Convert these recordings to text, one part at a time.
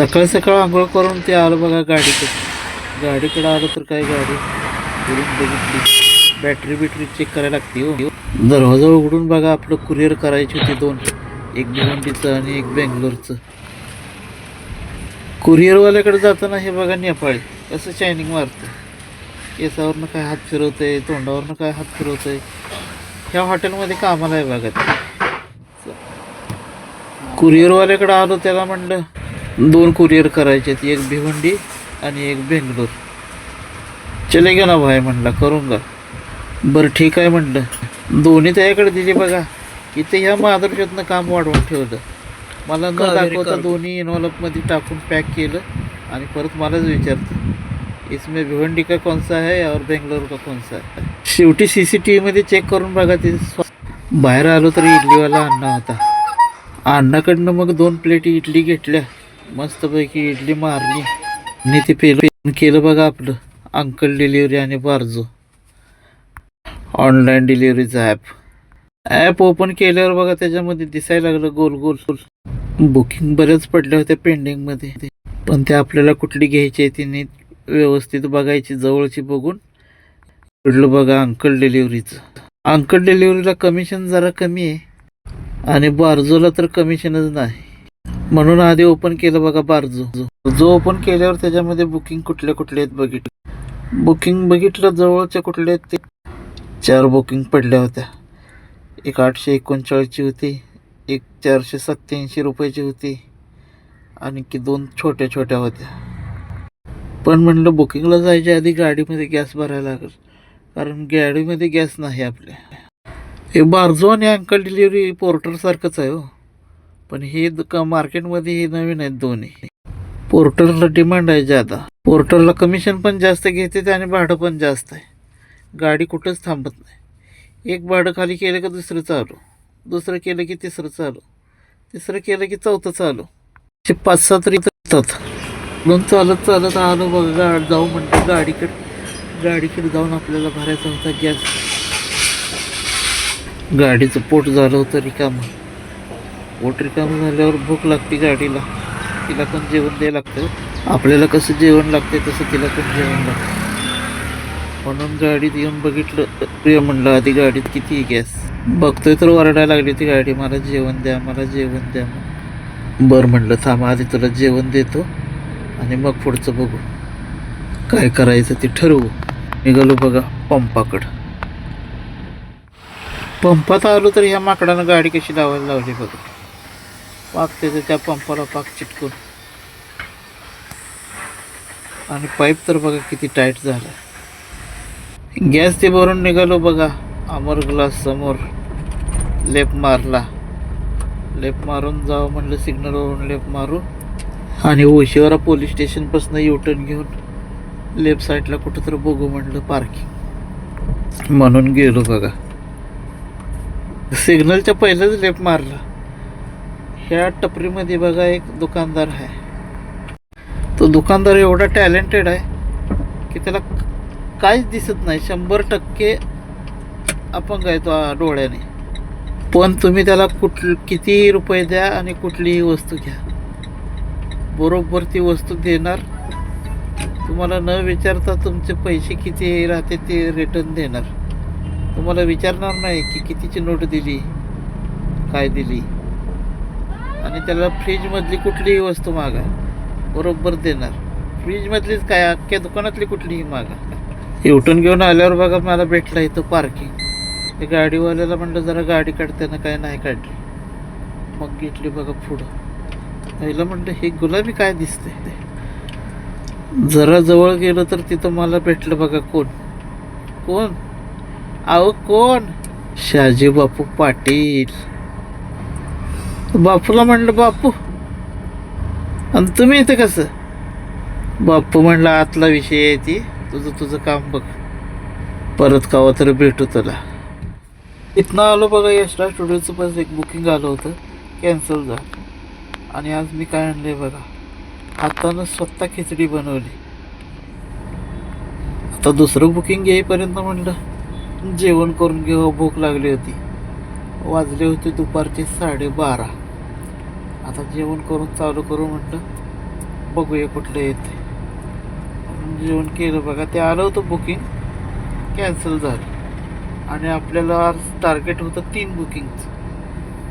सकाळ सकाळ आंघोळ करून ते आलं बघा गाडीकडे. गाडीकडे आलं तर काय गाडी? उघडून बघितली. बॅटरी बिटरी चेक करायला लागते हो. दरवाजा उघडून बघा आपलं कुरिअर करायची होती दोन. एक भिवंडीचं आणि एक बेंगलोरचं. कुरिअरवाल्याकडे जाताना हे बघा नेपाळी. कसं शायनिंग मारतं. केसावरनं काय हात फिरवतंय तोंडावरनं काय हात फिरवतंय. ह्या हॉटेलमध्ये कामाला आहे बघा कुरिअरवाल्याकडे आलो त्याला म्हणलं दोन कुरिअर करायचे आहेत एक भिवंडी आणि एक बेंगलोर. चले गे ना भाई म्हणला करून गा बरं ठीक आहे म्हणलं. दोन्ही त्याच्याकडे दिली बघा. इथे ह्या माधुरच्यातनं काम वाढवून ठेवलं. मला न दाखवता दोन्ही इन्व्हॉल्वमध्ये टाकून पॅक केलं आणि परत मलाच विचारतं इसमें भिवंडी का कौन सा है और बेंगलोर का कौन सा है शेवटी सी सी टी व्हीमध्ये चेक करून बघा ते. बाहेर आलो तरी इडलीवाला अण्णा होता. अण्णाकडनं मग दोन प्लेट इडली घेतल्या. मस्तपैकी इडली मारली. आणि ते पेलं केलं बघा आपलं. अंकल डिलिव्हरी आणि बारजो. ऑनलाईन डिलिव्हरीचं ॲप ॲप ओपन केल्यावर बघा त्याच्यामध्ये दिसायला लागलं गोल गोल. बुकिंग बऱ्याच पडल्या होत्या पेंडिंगमध्ये पण ते आपल्याला कुठली घ्यायची आहे ती नीट व्यवस्थित बघायची जवळची बघून. पडलं बघा अंकल डिलिव्हरीचं अंकल डिलिव्हरीला कमिशन जरा कमी आहे. आणि बारजोला तर कमिशनच नाही. म्हणून आधी ओपन केलं बघा बारजो. जो ओपन केल्यावर त्याच्यामध्ये बुकिंग कुठले कुठले आहेत बघितलं. बुकिंग बघितलं जवळच्या कुठले आहेत ते. चार बुकिंग पडल्या होत्या. एक आठशे एकोणचाळीसची होती एक चारशे सत्याऐंशी रुपयाची होती आणि की दोन छोट्या छोट्या होत्या. पण म्हणलं बुकिंगला जायच्या आधी गाडीमध्ये गॅस भरायला लागेल. कारण गाडीमध्ये गॅस नाही आपल्या. हे बारजो आणि अंकल डिलिव्हरी पोर्टरसारखंच आहे हो. पण हे द- मार्केटमध्ये हे नवीन आहेत दोन्ही. पोर्टरला डिमांड आहे जादा. पोर्टरला कमिशन पण जास्त घेते आणि भाडं पण जास्त आहे. गाडी कुठंच थांबत नाही. एक भाडं खाली केलं की दुसरं चालू. दुसरं केलं की तिसरं चालू. तिसरं केलं की चौथं चालू. असे पाच सात तरी म्हणून चालत चालत आलो बघा गा जाऊ म्हणतो गाडीकडे. गाडीकडे जाऊन आपल्याला भरायचा होता गॅस गाडीचं पोट झालं होतं रिकामं. पोट रिकामं झाल्यावर भूक लागते गाडीला. तिला पण जेवण द्यायला लागतं. आपल्याला कसं जेवण लागते तसं तिला पण जेवण लागतं. म्हणून गाडीत येऊन बघितलं प्रिय म्हणलं आधी गाडीत किती आहे गॅस? बघतोय तर ओरडायला लागली ती गाडी मला जेवण द्या मला जेवण द्या बरं म्हणलं थांबा आधी तुला जेवण देतो आणि मग पुढचं बघू. काय करायचं ते ठरवू. निघालो बघा पंपाकडं. पंपात आलो तर ह्या माकडानं गाडी कशी लावायला लावली बघा. पाक त्याच्या त्या पंपाला पाक चिटकून. आणि पाईप तर बघा किती टाईट झाला. गॅस ते भरून निघालो बघा. अमर ग्लास समोर. लेप मारला. लेप मारून जावं म्हणलं सिग्नलवरून लेप मारू आणि ओशिवरा पोलीस स्टेशनपासून युटर्न घेऊन लेफ्ट साईडला कुठं तर बघू म्हणलं पार्किंग म्हणून गेलो बघा. सिग्नलच्या पहिलंच लेफ्ट मारला. ह्या टपरीमध्ये बघा एक दुकानदार आहे. तो दुकानदार एवढा टॅलेंटेड आहे की त्याला काहीच दिसत नाही. शंभर टक्के अपंग आहे तो डोळ्याने. पण तुम्ही त्याला कुठ कितीही रुपये द्या आणि कुठलीही वस्तू घ्या. बरोबर ती वस्तू देणार. तुम्हाला न विचारता तुमचे पैसे किती राहते ते रिटर्न देणार. तुम्हाला विचारणार नाही की कितीची नोट दिली काय दिली. आणि त्याला फ्रीजमधली कुठलीही वस्तू मागा. बरोबर देणार. फ्रीजमधलीच काय अख्ख्या दुकानातली कुठलीही मागा. युटर्न घेऊन आल्यावर बघा मला भेटला इथं पार्किंग ते गाडीवाल्याला म्हणलं जरा गाडी काढताना काय नाही काढली. मग घेतली बघा पुढं. पहिलं म्हणलं हे गुलाबी काय दिसते जरा जवळ गेलं तर तिथं मला भेटलं बघा कोण. कोण? अहो कोण? शहाजी बापू पाटील. बापूला म्हणलं बापू आणि तुम्ही इथं कसं? बापू म्हणलं आतला विषय आहे ती तुझं तुझं काम बघ. परत कावा तर भेटू तुला. इथनं आलो बघा यशरा स्टुडिओचं पास एक बुकिंग आलं होतं कॅन्सल झालं. आणि आज मी काय आणलं आहे बघा हातानं स्वतः खिचडी बनवली. आता दुसरं बुकिंग येईपर्यंत म्हणलं जेवण करून घेऊ हो, भूक लागली होती. वाजले होते दुपारचे साडेबारा. आता जेवण करून चालू करू म्हटलं. बघूया कुठलं येते जेवण केलं बघा. ते आलं होतं बुकिंग कॅन्सल झालं. आणि आपल्याला आज टार्गेट होतं तीन बुकिंगचं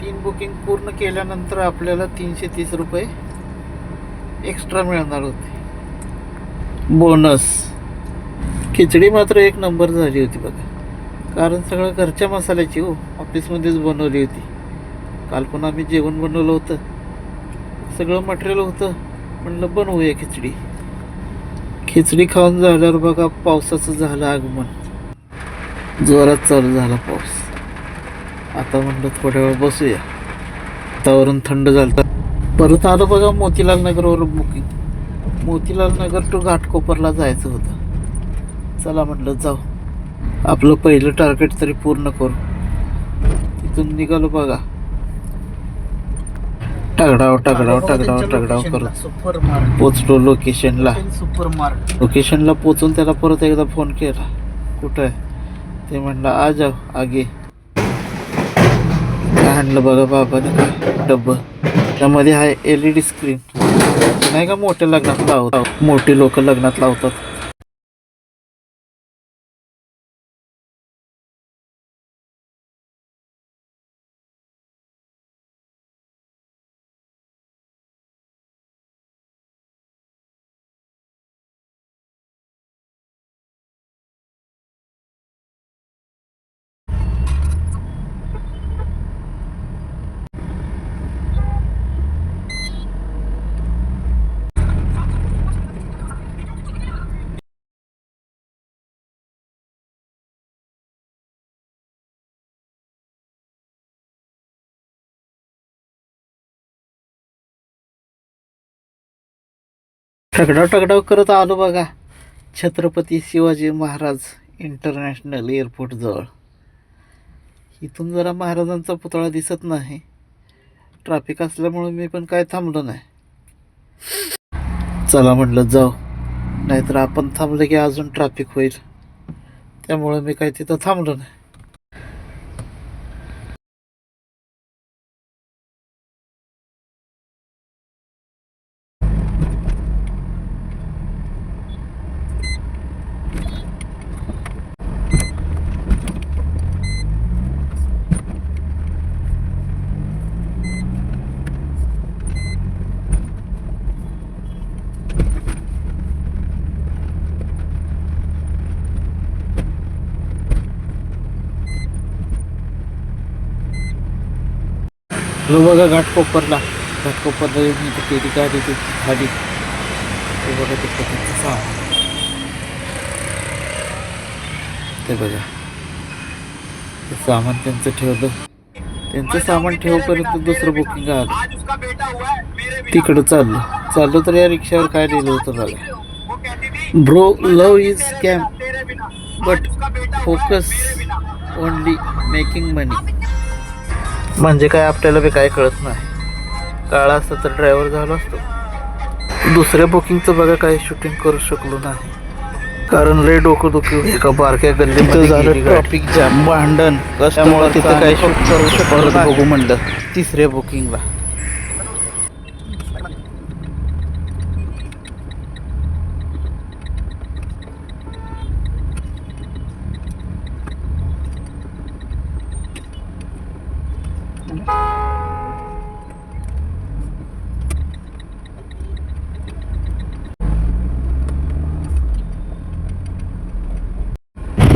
तीन बुकिंग पूर्ण केल्यानंतर आपल्याला तीनशे तीस रुपये एक्स्ट्रा मिळणार होते. बोनस खिचडी मात्र एक नंबर झाली होती बघा. कारण सगळं घरच्या मसाल्याची हो. ऑफिसमध्येच बनवली होती. काल पण आम्ही जेवण बनवलं होतं. सगळं मटेरियल होतं. म्हणलं बनवूया खिचडी. खिचडी खाऊन झाल्यावर बघा पावसाचं झालं आगमन. जोरात चालू झाला पाऊस. आता म्हणलं थोड्या वेळ बसूया. वातावरण थंड झालं परत आलं बघा मोतीलाल नगरवर बुकिंग मोतीलाल नगर टू घाटकोपरला जायचं होतं. चला म्हटलं जाऊ. आपलं पहिलं टार्गेट तरी पूर्ण करू. तिथून निघालो बघा. टगडाव टगडाव टगडाव टगडाव करत सुपर मार्ट पोचलो लोकेशनला सुपर मार्ट लोकेशनला पोचून त्याला परत एकदा फोन केला. कुठं आहे? ते म्हणलं आ जाऊ आगे. काय आणलं बघा काय? डब्बं. त्यामध्ये आहे एल ई डी स्क्रीन नाही का मोठ्या लग्नात लावतात? मोठी लोक लग्नात लावतात. टगडाव टगडाव करत आलो बघा. छत्रपती शिवाजी महाराज इंटरनॅशनल एअरपोर्टजवळ इथून जरा महाराजांचा पुतळा दिसत नाही. ट्रॅफिक असल्यामुळे मी पण काय थांबलो नाही. चला म्हटलं जाऊ. नाहीतर आपण थांबलं की अजून ट्रॅफिक होईल. त्यामुळे मी काय तिथं थांबलो नाही. लो बघा घाटकोपरला. घाटकोपरला केली गाडी ती खाली. ते बघा ते सामान ते बघा. ते सामान त्यांचं ठेवलं. त्यांचं सामान ठेवपर्यंत दुसरं बुकिंग आलं. तिकडं चाललं. चाललो तर या रिक्षावर काय लिहिलं होतं बघा bro love is scam but focus only making money म्हणजे काय आपल्याला बी काय कळत नाही. काळा असता तर ड्रायव्हर झालो असतो. दुसऱ्या बुकिंगचं बघा काही शूटिंग करू शकलो नाही. कारण लय डोकं दुखी एका बारक्या गल्लीमध्ये झालं ट्रॉफिक जॅम भांडण. त्यामुळे तिथं काही शूट करू शकलो बघू म्हणलं तिसऱ्या बुकिंगला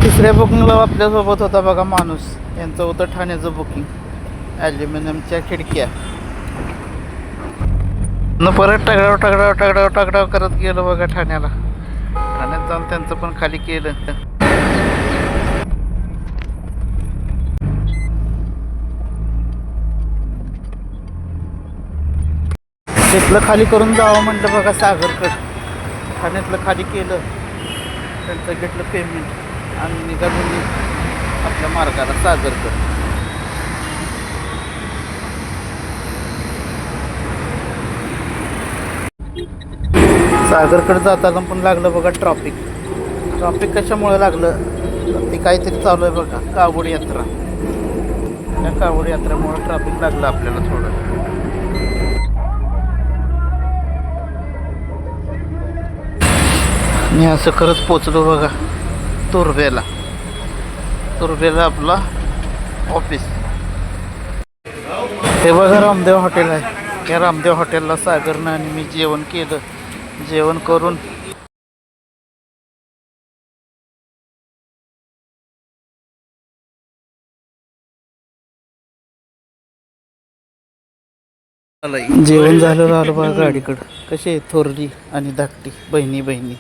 तिसऱ्या बुकिंगला आपल्यासोबत होता बघा माणूस. यांचं होतं ठाण्याचं बुकिंग ॲल्युमिनियमच्या खिडक्या. न परत टगडाव टगडाव टगडाव टगडाव करत गेलो बघा ठाण्याला. ठाण्यात जाऊन त्यांचं पण खाली केलं. तिथलं खाली करून जावं म्हटलं बघा सागरकड ठाण्यातलं खाली केलं. त्यांचं घेतलं पेमेंट आणि निघालो मी आपल्या मार्गाला सागरकड सागरकडे जाताना पण लागलं बघा ट्रॉफिक ट्रॉफिक कशामुळे लागलं? ते काहीतरी चालू आहे बघा. कावड यात्रा. त्या कावड यात्रेमुळे ट्रॉफिक लागलं आपल्याला थोडं. आणि असं करत पोचलो बघा. तुर्बेला तुर्बेला आपला ऑफिस हे बघा रामदेव हॉटेल आहे. या रामदेव हॉटेलला सागरनं आणि मी जेवण केलं. जेवण करून जेवण झालं आलं बघा गाडीकडं. कसे थोरली आणि धाकटी. बहिणी बहिणी.